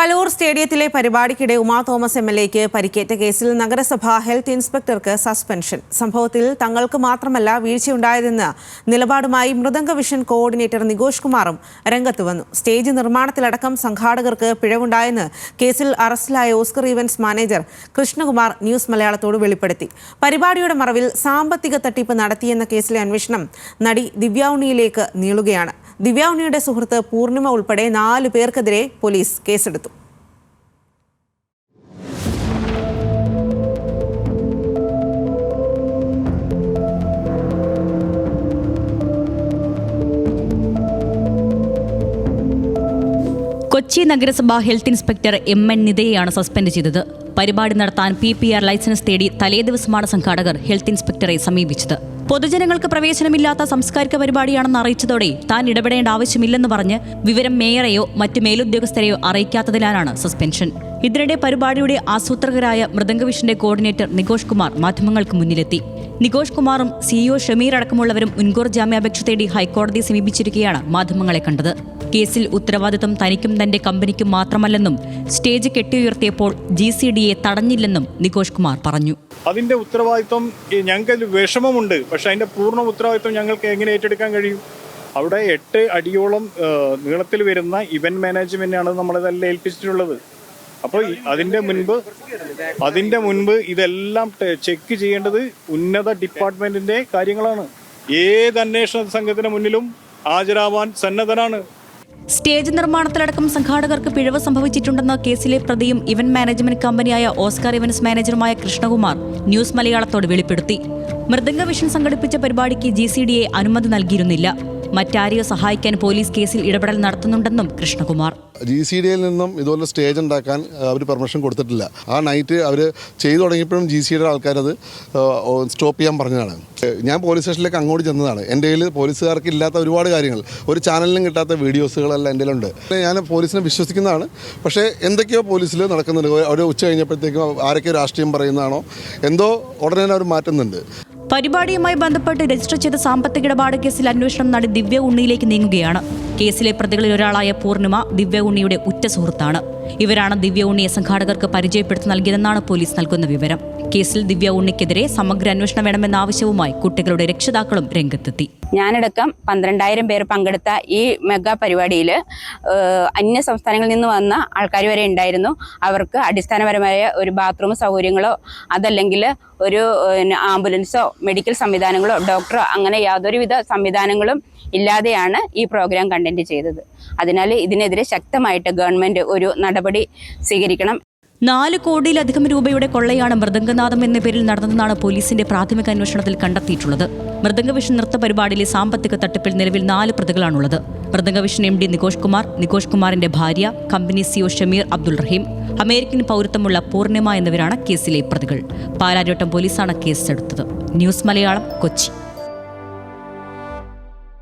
കലൂർ സ്റ്റേഡിയത്തിലെ പരിപാടിക്കിടെ Uma Thomas M L എക്ക് പരിക്കേറ്റ കേസിൽ നഗരസഭ ഹെൽത്ത് ഇൻസ്പെക്ടർക്ക് സസ്പെൻഷൻ. സംഭവത്തിൽ തങ്ങൾക്ക് മാത്രമല്ല വീഴ്ചയുണ്ടായതെന്ന് നിലപാടുമായി മൃദംഗ വിഷൻ കോർഡിനേറ്റർ നികോഷ് കുമാറും രംഗത്ത് വന്നു. സ്റ്റേജ് നിർമ്മാണത്തിലടക്കം സംഘാടകർക്ക് പിഴവുണ്ടായെന്ന് കേസിൽ അറസ്റ്റിലായ Oscar events manager Krishnakumar news മലയാളത്തോട് വെളിപ്പെടുത്തി. പരിപാടിയുടെ മറവിൽ സാമ്പത്തിക തട്ടിപ്പ് നടത്തിയെന്ന കേസിലെ അന്വേഷണം നടി ദിവ്യ ഉണ്ണിയിലേക്ക് നീളുകയാണ്. ദിവ്യ ഉണ്ണിയുടെ സുഹൃത്ത് പൂർണിമ ഉൾപ്പെടെ നാല് പേർക്കെതിരെ പോലീസ് കേസെടുത്തു. കൊച്ചി നഗരസഭ ഹെൽത്ത് ഇൻസ്പെക്ടർ എം എൻ നിതയെയാണ് സസ്പെൻഡ് ചെയ്തത്. പരിപാടി നടത്താൻ പി പി ആർ ലൈസൻസ് തേടി തലേദിവസമാണ് സംഘാടകർ ഹെൽത്ത് ഇൻസ്പെക്ടറെ സമീപിച്ചത്. പൊതുജനങ്ങൾക്ക് പ്രവേശനമില്ലാത്ത സാംസ്കാരിക പരിപാടിയാണെന്ന് അറിയിച്ചതോടെ താൻ ഇടപെടേണ്ട ആവശ്യമില്ലെന്ന് പറഞ്ഞ് വിവരം മേയറെയോ മറ്റ് മേലുദ്യോഗസ്ഥരെയോ അറിയിക്കാത്തതിനാലാണ് സസ്പെൻഷൻ. ഇതിനിടെ പരിപാടിയുടെ ആസൂത്രകരായ മൃദംഗവിഷന്റെ കോർഡിനേറ്റർ നികോഷ് കുമാർ മാധ്യമങ്ങൾക്ക് മുന്നിലെത്തി. നികോഷ് കുമാറും സിഇഒ ഷമീർ അടക്കമുള്ളവരും മുൻകൂർ ജാമ്യാപേക്ഷ തേടി ഹൈക്കോടതിയെ സമീപിച്ചിരിക്കുകയാണ് മാധ്യമങ്ങളെ കണ്ടത്. കേസിൽ ഉത്തരവാദിത്വം തനിക്കും തന്റെ കമ്പനിക്കും മാത്രമല്ലെന്നും സ്റ്റേജ് കെട്ടിയുയർത്തിയപ്പോൾ ജി സി ഡിയെ തടഞ്ഞില്ലെന്നും നികോഷ് കുമാർ പറഞ്ഞു. അതിന്റെ ഉത്തരവാദിത്വം ഞങ്ങൾക്ക് വിഷമമുണ്ട്. പക്ഷെ അതിന്റെ പൂർണ ഉത്തരവാദിത്വം ഞങ്ങൾക്ക് എങ്ങനെ ഏറ്റെടുക്കാൻ കഴിയും? അവിടെ എട്ട് അടിയോളം നീളത്തിൽ വരുന്ന ഇവന്റ് മാനേജ്മെന്റാണ് നമ്മളിതെല്ലാം ഏൽപ്പിച്ചിട്ടുള്ളത്. അപ്പോൾ അതിന്റെ മുൻപ് അതിന്റെ മുൻപ് ഇതെല്ലാം ചെക്ക് ചെയ്യേണ്ടത് ഉന്നത ഡിപ്പാർട്ട്മെന്റിന്റെ കാര്യങ്ങളാണ്. ഏത് അന്വേഷണ സംഘത്തിന് മുന്നിലും ഹാജരാവാൻ സന്നദ്ധനാണ്. സ്റ്റേജ് നിർമ്മാണത്തിലടക്കം സംഘാടകർക്ക് പിഴവ് സംഭവിച്ചിട്ടുണ്ടെന്ന കേസിലെ പ്രതിയും ഇവന്റ് മാനേജ്മെന്റ് കമ്പനിയായ ഓസ്കാർ ഇവന്റ്സ് മാനേജറുമായ കൃഷ്ണകുമാർ ന്യൂസ് മലയാളത്തോട് വെളിപ്പെടുത്തി. മൃദംഗ വിഷൻ സംഘടിപ്പിച്ച പരിപാടിക്ക് ജി സി ഡി എ അനുമതി നൽകിയിരുന്നില്ല. മറ്റാരെയോ സഹായിക്കാൻ പോലീസ് കേസിൽ ഇടപെടൽ നടത്തുന്നുണ്ടെന്നും കൃഷ്ണകുമാർ. ജി സി ഡിയിൽ നിന്നും ഇതുപോലെ സ്റ്റേജ് ഉണ്ടാക്കാൻ അവർ പെർമിഷൻ കൊടുത്തിട്ടില്ല. ആ നൈറ്റ് അവർ ചെയ്തു തുടങ്ങിയപ്പോഴും ജി സി ഡിയുടെ ആൾക്കാരത് സ്റ്റോപ്പ് ചെയ്യാൻ പറഞ്ഞതാണ്. ഞാൻ പോലീസ് സ്റ്റേഷനിലേക്ക് അങ്ങോട്ട് ചെന്നതാണ്. എന്റെ കയ്യിൽ പോലീസുകാർക്ക് ഇല്ലാത്ത ഒരുപാട് കാര്യങ്ങൾ. ഒരു ചാനലിലും കിട്ടാത്ത വീഡിയോസുകളെല്ലാം എന്റെ ഉണ്ട് ഞാൻ പോലീസിനെ വിശ്വസിക്കുന്നതാണ്. പക്ഷേ എന്തൊക്കെയോ പോലീസിൽ നടക്കുന്നുണ്ട്. ഒരു ഉച്ച കഴിഞ്ഞപ്പോഴത്തേക്കും ആരൊക്കെ രാഷ്ട്രീയം പറയുന്നതാണോ എന്തോ ഉടനെ അവർ മാറ്റുന്നുണ്ട്. പരിപാടിയുമായി ബന്ധപ്പെട്ട് രജിസ്റ്റർ ചെയ്ത സാമ്പത്തിക ഇടപാട് കേസിൽ അന്വേഷണം നടി ദിവ്യ ഉണ്ണിയിലേക്ക് നീങ്ങുകയാണ് കേസിലെ പ്രതികളിൽ ഒരാളായ പൂർണിമ ദിവ്യ ഉണ്ണിയുടെ ഉറ്റ സുഹൃത്താണ്. ഇവരാണ് ദിവ്യ ഉണ്ണിയെ സംഘാടകർക്ക് പരിചയപ്പെടുത്തി നൽകിയതെന്നാണ് പോലീസ് നൽകുന്ന വിവരം. കേസിൽ ദിവ്യ ഉണ്ണിക്കെതിരെ സമഗ്ര അന്വേഷണം വേണമെന്ന ആവശ്യവുമായി കുട്ടികളുടെ രക്ഷിതാക്കളും രംഗത്തെത്തി. ഞാനടക്കം പന്ത്രണ്ടായിരം പേർ പങ്കെടുത്ത ഈ മെഗാ പരിപാടിയിൽ അന്യ സംസ്ഥാനങ്ങളിൽ നിന്ന് വന്ന ആൾക്കാർ വരെ ഉണ്ടായിരുന്നു. അവർക്ക് അടിസ്ഥാനപരമായ ഒരു ബാത്റൂം സൗകര്യങ്ങളോ അതല്ലെങ്കിൽ ഒരു ആംബുലൻസോ മെഡിക്കൽ സംവിധാനങ്ങളോ ഡോക്ടറോ അങ്ങനെ യാതൊരുവിധ സംവിധാനങ്ങളും ഇല്ലാതെയാണ് ഈ പ്രോഗ്രാം കണ്ടന്റ് ചെയ്തത്. അതിനാൽ ഇതിനെതിരെ ശക്തമായിട്ട് ഗവൺമെന്റ് ഒരു നടപടി സ്വീകരിക്കണം. നാല് കോടിയിലധികം രൂപയുടെ കൊള്ളയാണ് മൃദംഗനാഥം എന്ന പേരിൽ നടന്നതെന്നാണ് പോലീസിന്റെ പ്രാഥമിക അന്വേഷണത്തിൽ കണ്ടെത്തിയിട്ടുള്ളത്. മൃദംഗവിഷൻ നൃത്ത പരിപാടിയിലെ സാമ്പത്തിക തട്ടിപ്പിൽ നിലവിൽ നാല് പ്രതികളാണുള്ളത്. മൃദംഗവിഷൻ എം ഡി നികോഷ് കുമാർ നികോഷ് കുമാറിന്റെ ഭാര്യ company CO Shameer Abdul Rahim American പൗരത്വമുള്ള Poornima എന്നിവരാണ് കേസിലെ പ്രതികൾ. പാലാരിവട്ടം പോലീസാണ് കേസെടുത്തത്. ന്യൂസ് മലയാളം കൊച്ചി.